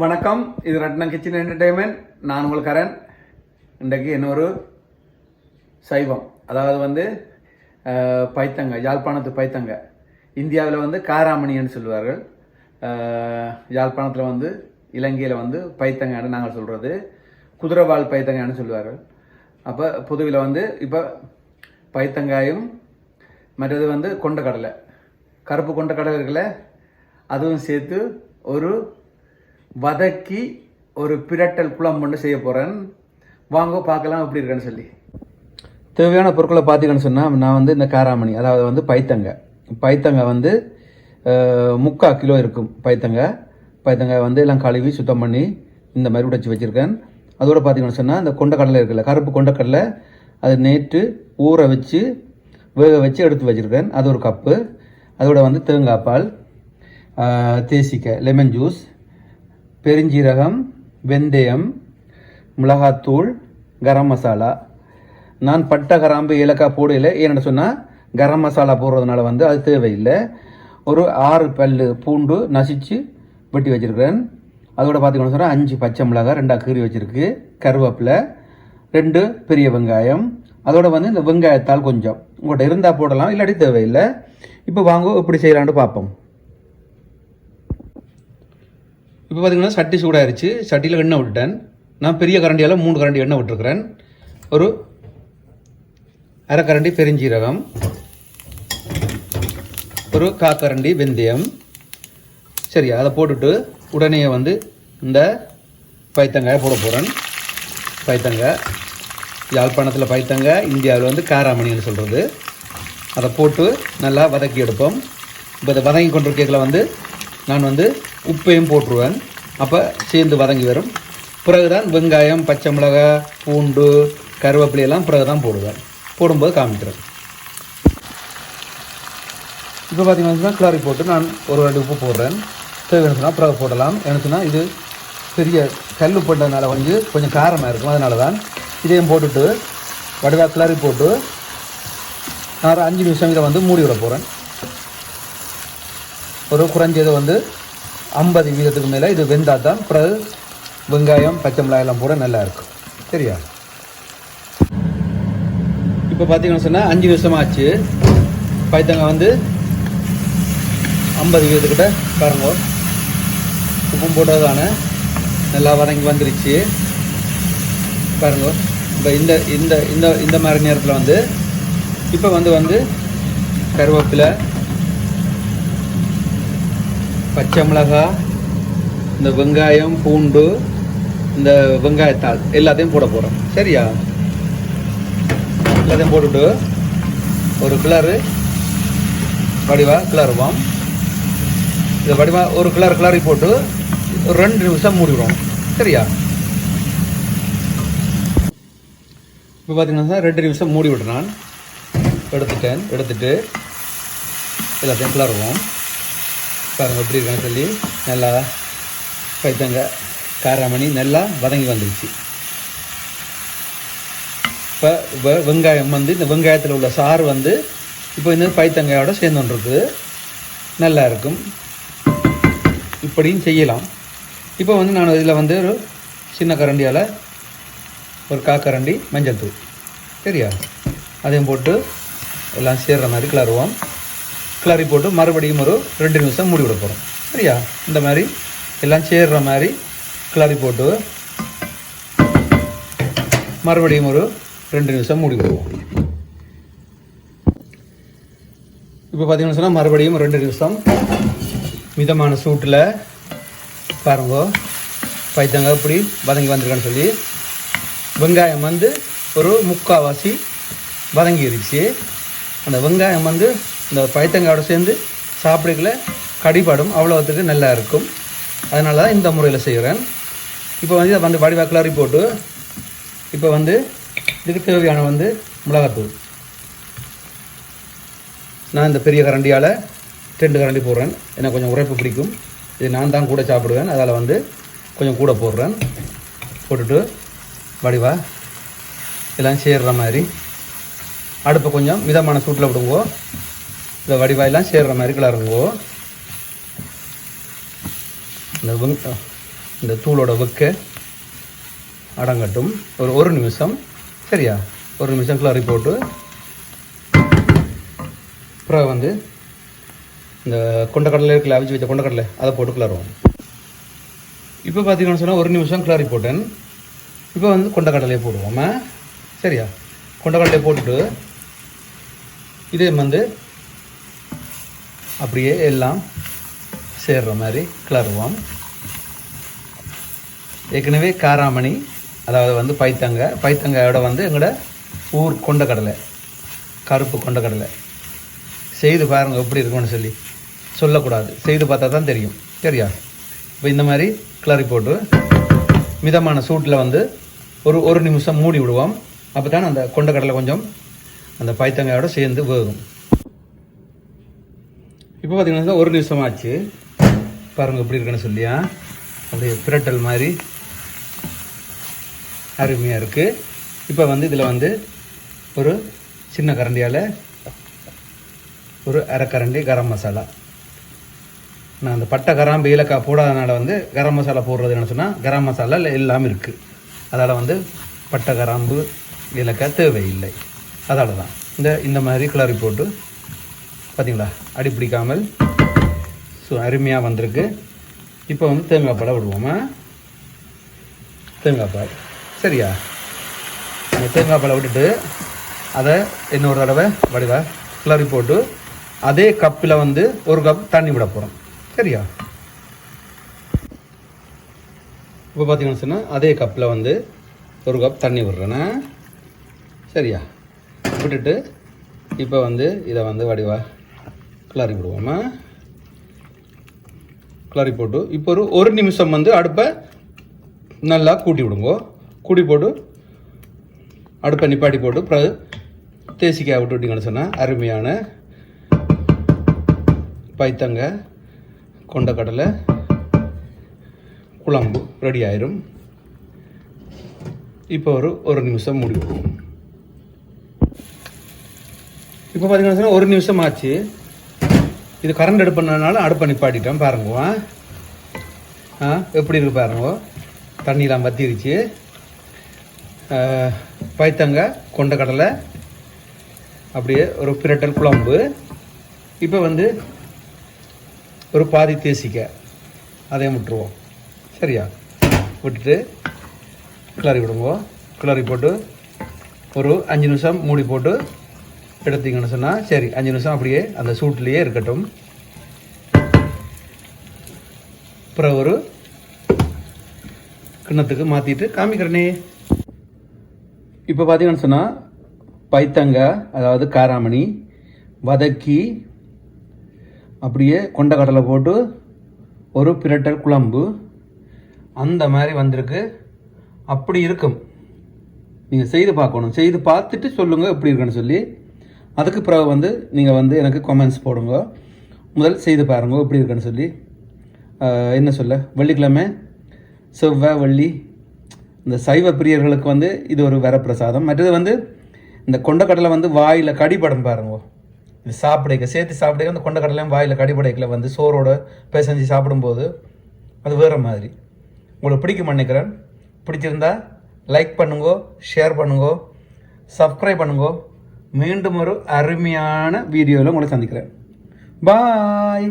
வணக்கம். இது ரத்னம் kitchen entertainment நான் உங்கள் கரண். இன்றைக்கு இன்னொரு சைவம். அதாவது வந்து பைத்தங்க யாழ்ப்பாணத்து பைத்தங்க. இந்தியாவில் வந்து காராமணின்னு சொல்லுவார்கள். யாழ்ப்பாணத்தில் வந்து இலங்கையில் வந்து பைத்தங்கன்னு நாங்கள் சொல்கிறது குதிரைவால் பைத்தங்கன்னு சொல்லுவார்கள். அப்போ புதுவில் வந்து இப்போ பைத்தங்காயும் மற்றது வந்து கொண்டக்கடலை கருப்பு கொண்டக்கடலை இருக்குல்ல அதுவும் சேர்த்து ஒரு வதக்கி ஒரு பிரட்டல் குழம்பு ஒன்று செய்ய போகிறேன் வாங்க பார்க்கலாம் எப்படி இருக்கேன்னு சொல்லி. தேவையான பொருட்களை பார்த்தீங்கன்னு சொன்னால் நான் வந்து இந்த காராமணி அதாவது வந்து பைத்தங்க. பைத்தங்க வந்து முக்கால் கிலோ இருக்கும் பைத்தங்க. பைத்தங்க வந்து எல்லாம் கழுவி சுத்தம் பண்ணி இந்த மாதிரி உடைச்சி வச்சுருக்கேன். அதோட பார்த்தீங்கன்னு சொன்னால் இந்த கொண்டக்கடலை இருக்குல்ல கருப்பு கொண்டக்கடலை அது நேற்று ஊற வச்சு வேக வச்சு எடுத்து வச்சுருக்கேன். அது ஒரு கப்பு. அதோட வந்து தேங்காய் பால் தேசிக்காய் லெமன் ஜூஸ் பெருஞ்சீரகம் வெந்தயம் மிளகாத்தூள் கரம் மசாலா. நான் பட்டை கிராம்பு ஏலக்காய் போடையில் ஏன்னு சொன்னால் கரம் மசாலா போடுறதுனால வந்து அது தேவையில்லை. ஒரு ஆறு பல் பூண்டு நசிச்சு வெட்டி வச்சுருக்கிறேன். அதோட பார்த்திங்கன்னு சொன்னால் அஞ்சு பச்சை மிளகாய் ரெண்டாக கீறி வச்சுருக்கு. கருவேப்பிலை ரெண்டு பெரிய வெங்காயம். அதோட வந்து இந்த வெங்காயத்தால் கொஞ்சம். உங்கள்கிட்ட இருந்தால் போடலாம் இல்லாட்டி தேவையில்லை. இப்போ வாங்க எப்படி செய்யலான்னு பார்ப்போம் இப்போ பார்த்தீங்கன்னா சட்டி சூடாயிருச்சு. சட்டியில் எண்ணெய் விட்டுட்டேன். நான் பெரிய கரண்டியால் மூணு கரண்டி எண்ணெய் விட்டுருக்கிறேன். ஒரு அரை கரண்டி பெருஞ்சீரகம். ஒரு காக்கரண்டி வெந்தயம். சரி அதை போட்டுட்டு உடனே வந்து இந்த பைத்தங்காயை போட போகிறேன் பைத்தங்காய் யாழ்ப்பாணத்தில் பைத்தங்காய் இந்தியாவில் வந்து காராமணின்னு சொல்கிறது அதை போட்டு நல்லா வதக்கி எடுப்போம். இப்போ இதை வதங்கி கொண்டிருக்கையில் வந்து நான் வந்து உப்பையும் போட்டுருவேன். அப்போ சேர்ந்து வதங்கி வரும். பிறகுதான் வெங்காயம் பச்சை மிளகாய் பூண்டு கருவேப்பிலை எல்லாம் பிறகு தான் போடுவேன். போடும்போது காமிக்கிறேன். இப்போ பார்த்தீங்கன்னா கிளாரி போட்டு நான் ஒரு ரெண்டு உப்பு போடுறேன். தேவையான பிறகு போடலாம். எனக்கு இது பெரிய கல் போட்டதுனால வந்து கொஞ்சம் காரமாக இருக்கும். அதனால தான் இதையும் போட்டுட்டு வடிவா கிளறி போட்டு நான் ஒரு அஞ்சு நிமிஷம் இதை வந்து மூடி விட போகிறேன் ஒரு குறைஞ்சது வந்து ஐம்பது வீதத்துக்கு மேலே இது வெந்தால் தான் பிறகு வெங்காயம் பச்சை மிளகாய் எல்லாம் போட நல்லா இருக்கும். சரியா? இப்போ பார்த்தீங்கன்னு சொன்னால் அஞ்சு நிமிஷம் ஆச்சு. பைத்தங்க வந்து ஐம்பது வீதத்துக்கிட்ட பாருங்க. உப்பும் போட்டதான நல்லா வதங்கி வந்துருச்சு. பாருங்க. இப்போ இந்த இந்த இந்த இந்த மாதிரி நேரத்தில் வந்து இப்போ வந்து வந்து கருவேப்பிலை பச்சை மிளகாய் இந்த வெங்காயம் பூண்டு இந்த வெங்காயத்தாள் எல்லாத்தையும் போட போகிறோம் சரியா? எல்லாத்தையும் போட்டுட்டு ஒரு கிளறு வடிவாக கிளறுவோம். இந்த வடிவாக ஒரு கிளறு கிளறி போட்டு ஒரு ரெண்டு நிமிஷம் மூடிவிடுவோம் சரியா? இப்போ பார்த்தீங்கன்னா ரெண்டு நிமிஷம் மூடி விட்டு நான் எடுத்துட்டேன் எடுத்துட்டு எல்லாத்தையும் கிளறுவோம். பாருங்க எப்படி இருக்கான்னு சொல்லி நல்லா பைத்தங்க காராமணி நல்லா வதங்கி வந்துருச்சு. இப்போ வெ- வெங்காயம் வந்து இந்த வெங்காயத்தில் உள்ள சாறு வந்து இப்போ இந்த பைத்தங்காயோட சேர்ந்து நல்லா இருக்கும். இப்படியும் செய்யலாம். இப்போ வந்து நான் இதில் வந்து ஒரு சின்ன கரண்டியால் ஒரு காக்கரண்டி மஞ்சள் தூள். சரியா? அதையும் போட்டு எல்லாம் சேர்கிற மாதிரி கிளறுவோம். கிளறி போட்டு மறுபடியும் ஒரு ரெண்டு நிமிஷம் மூடி விட போகிறோம் சரியா? இந்த மாதிரி எல்லாம் சேர்ற மாதிரி கிளறி போட்டு மறுபடியும் ஒரு ரெண்டு நிமிஷம் மூடி விடுவோம். இப்போ பார்த்தீங்கன்னு சொன்னால் மறுபடியும் ரெண்டு நிமிஷம் மிதமான சூட்டில் பாருங்க. பைத்தங்க இப்படி வதங்கி வந்திருக்கான்னு சொல்லி வெங்காயம் வந்து ஒரு முக்கால்வாசி வதங்கிருச்சு. அந்த வெங்காயம் வந்து இந்த பயத்தங்காயோட சேர்ந்து சாப்பிடுக்கல கடிபடும் அவ்வளோத்துக்கு நல்லா இருக்கும். அதனால தான் இந்த முறையில் செய்கிறேன் இப்போ வந்து இதை வந்து வடிவா கிளறி போட்டு இப்போ வந்து இதுக்கு தேவையான வந்து மிளகாத்தூள். நான் இந்த பெரிய கரண்டியால் ரெண்டு கரண்டி போடுறேன். எனக்கு கொஞ்சம் உரைப்பு பிடிக்கும். இது நான் தான் கூட சாப்பிடுவேன். அதால் வந்து கொஞ்சம் கூட போடுறேன். போட்டுட்டு வடிவா எல்லாம் சேர்ற மாதிரி. அடுப்பை கொஞ்சம் மிதமான சூட்டில் விடுங்கோ. இந்த வடிவாயெல்லாம் சேர்ற மாதிரி கிளறுங்கோ இந்த வெங் இந்த தூளோட வெக்க அடங்கட்டும். ஒரு ஒரு நிமிஷம். சரியா? ஒரு நிமிஷம் கிளறி போட்டு அப்புறம் வந்து இந்த கொண்டக்கடலை இருக்குல்ல அவிச்சு வச்ச கொண்டக்கடலை அதை போட்டு கிளறுவோம் இப்போ பார்த்தீங்கன்னு சொன்னால் ஒரு நிமிஷம் கிளறி போட்டேன். இப்போ வந்து கொண்டக்கடலையை போடுவோம். சரியா? கொண்டக்கடலையை போட்டுட்டு இதே வந்து அப்படியே எல்லாம் சேர்ற மாதிரி கிளறுவோம் ஏற்கனவே காராமணி அதாவது வந்து பைத்தங்க பைத்தங்காயோட வந்து எங்களோட ஊர் கொண்டக்கடலை கருப்பு கொண்டக்கடலை. செய்து பாருங்க எப்படி இருக்கும்னு சொல்லி. சொல்லக்கூடாது. செய்து பார்த்தா தான் தெரியும். சரியா? இப்போ இந்த மாதிரி கிளறி போட்டு மிதமான சூட்டில் வந்து ஒரு ஒரு நிமிஷம் மூடி விடுவோம். அப்போ தான் அந்த கொண்டக்கடலை கொஞ்சம் அந்த பைத்தங்காயோட சேர்ந்து வேகும். இப்போ பார்த்தீங்கன்னா ஒரு நிமிஷம் ஆச்சு. பாருங்கள் எப்படி இருக்குன்னு சொல்லியா அப்படியே பிரட்டல் மாதிரி அருமையாக இருக்குது இப்போ வந்து இதில் வந்து ஒரு சின்ன கரண்டியால் ஒரு அரை கரண்டி கரம் மசாலா. நான் அந்த பட்டை கராம்பு ஏலக்காய் போடாதனால வந்து கரம் மசாலா போடுறது என்ன சொன்னால் கரம் மசாலா எல்லாம் இருக்குது அதால் வந்து பட்டை கராம்பு ஏலக்காய் தேவையில்லை. அதால் தான் இந்த இந்த மாதிரி கிளறி போட்டு பார்த்தீங்களா அடி பிடிக்காமல். ஸோ அருமையாக வந்திருக்கு. இப்போ வந்து தேங்காய் பாலை விடுவோமா? தேங்காய் பால். சரியா? அந்த தேங்காய் பாலை விட்டுட்டு அதை இன்னொரு தடவை வடிவா கிளறி போட்டு அதே கப்பில் வந்து ஒரு கப் தண்ணி விட போகிறோம் சரியா? இப்போ பார்த்தீங்கன்னு சொன்னால் அதே கப்பில் வந்து ஒரு கப் தண்ணி விடுறேன்னா சரியா? விட்டுட்டு இப்போ வந்து இதை வந்து வடிவா கிளறி விடுவோமா? கிளறி போட்டு இப்போ ஒரு ஒரு நிமிஷம் வந்து அடுப்பை நல்லா கூட்டி விடுங்கோ. கூட்டி போட்டு அடுப்பை நிப்பாட்டி போட்டு பிற தேசிக்காய் விட்டு விட்டிங்கன்னு சொன்னால் அருமையான பைத்தங்க கொண்டக்கடலை குழம்பு ரெடி ஆயிரும். இப்போ ஒரு ஒரு நிமிஷம் மூடி விடுவோம். இப்போ பார்த்தீங்கன்னா ஒரு நிமிஷம் ஆச்சு. இது கரண்ட் அடுப்புனால அடுப்பை நிப்பாட்டிட்டோம் பாருங்க ஆ. ஆ எப்படி இருக்கு பாருங்க. தண்ணியெலாம் வத்திருச்சு. பைத்தங்க கொண்ட கடலை அப்படியே ஒரு பிரட்டல் குழம்பு. இப்போ வந்து ஒரு பாதி தேசிக்க. அதையும் விட்டுருவோம். சரியா? விட்டுட்டு கிளறி விடுவோம் கிளறி போட்டு ஒரு அஞ்சு நிமிஷம் மூடி போட்டு எடுத்தீங்கன்னு சொன்னால் சரி அஞ்சு நிமிஷம் அப்படியே அந்த சூட்லேயே இருக்கட்டும். அப்புறம் ஒரு கிண்ணத்துக்கு மாற்றிட்டு காமிக்கிறனே. இப்போ பார்த்தீங்கன்னு சொன்னால் பைத்தங்காய் அதாவது காராமணி வதக்கி அப்படியே கொண்டக்கடலை போட்டு ஒரு பிரட்டல் குழம்பு. அந்த மாதிரி வந்திருக்கு. அப்படி இருக்கும். நீங்கள் செய்து பார்க்கணும். செய்து பார்த்துட்டு சொல்லுங்கள் எப்படி இருக்குன்னு சொல்லி. அதுக்கு பிறகு வந்து நீங்கள் வந்து எனக்கு கமெண்ட்ஸ் போடுங்க. முதல் செய்து பாருங்க எப்படி இருக்குன்னு சொல்லி. என்ன சொல்ல? வெள்ளிக்கிழமை செவ்வாய் வெள்ளி. இந்த சைவ பிரியர்களுக்கு வந்து இது ஒரு வரப்பிரசாதம். மற்றது வந்து இந்த கொண்டக்கடலை வந்து வாயில் கடிபடம் பாருங்க. இது சாப்பிடைக்க சேர்த்து சாப்பிடைக்க அந்த கொண்டக்கடலையும் வாயில் கடிபடைக்கல வந்து சோறோட பேசஞ்சு சாப்பிடும்போது அது வேறு மாதிரி. உங்களுக்கு பிடிக்கும் நினைக்கிறேன். பிடிச்சிருந்தா லைக் பண்ணுங்கோ ஷேர் பண்ணுங்கோ சப்ஸ்கிரைப் பண்ணுங்கோ. மீண்டும் ஒரு அருமையான வீடியோவில் உங்களை சந்திக்கிறேன். பாய்